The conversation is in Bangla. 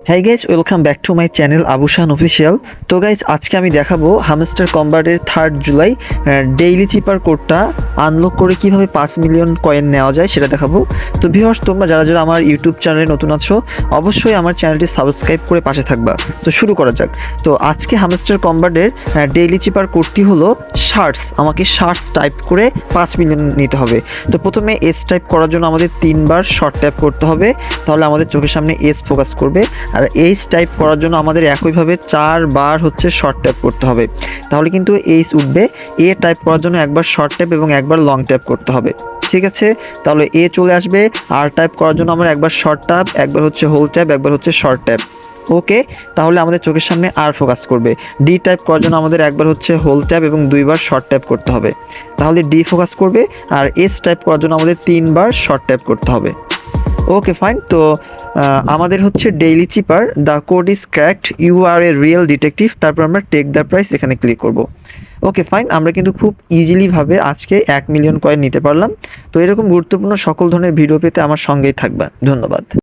Hi guys welcome back to my channel Abushan official তো গাইজ আজকে আমি দেখাবো হামস্টার কম্বার্টের থার্ড জুলাই ডেইলি চিপার কোডটা আনলক করে কীভাবে পাঁচ মিলিয়ন কয়েন নেওয়া যায় সেটা দেখাবো। তো ভিউয়ার্স তোমরা যারা যারা আমার ইউটিউব চ্যানেলে নতুন আছো, অবশ্যই আমার চ্যানেলটি সাবস্ক্রাইব করে পাশে থাকবা। তো শুরু করা যাক। তো আজকে হামস্টার কম্বার্টের ডেইলি চিপার কোডটি হলো শার্টস আমাকে শার্টস টাইপ করে পাঁচ মিলিয়ন নিতে হবে। তো প্রথমে এস টাইপ করার জন্য আমাদের তিনবার শর্ট ট্যাপ করতে হবে। তাহলে আমাদের চোখের সামনে এস ফোকাস করবে। আর এইচ টাইপ করার জন্য আমাদের একইভাবে চারবার হচ্ছে শর্ট ট্যাপ করতে হবে। তাহলে কিন্তু এইচ উঠবে। এ টাইপ করার জন্য একবার শর্ট ট্যাপ এবং একবার লং ট্যাপ করতে হবে। ঠিক আছে? তাহলে এ চলে আসবে। আর টাইপ করার জন্য আমার একবার শর্ট ট্যাপ একবার হচ্ছে হোল ট্যাপ একবার হচ্ছে শর্ট ট্যাপ ওকে তাহলে আমাদের চোখের সামনে আর ফোকাস করবে। ডি টাইপ করার জন্য আমাদের একবার হচ্ছে হোল ট্যাপ এবং দুইবার শর্ট ট্যাপ করতে হবে। তাহলে ডি ফোকাস করবে আর এস টাইপ করার জন্য আমাদের তিনবার শর্ট ট্যাপ করতে হবে। ওকে ফাইন তো আমাদের হচ্ছে daily cipher the code is cracked you are a real detective তারপর আমরা টেক দ্য প্রাইস এখানে ক্লিক করব। ওকে ফাইন আমরা কিন্তু খুব ইজিলিভাবে আজকে এক মিলিয়ন কয়েন নিতে পারলাম। তো এরকম গুরুত্বপূর্ণ সকল ধরনের ভিডিও পেতে আমার সঙ্গেই থাকবা। ধন্যবাদ।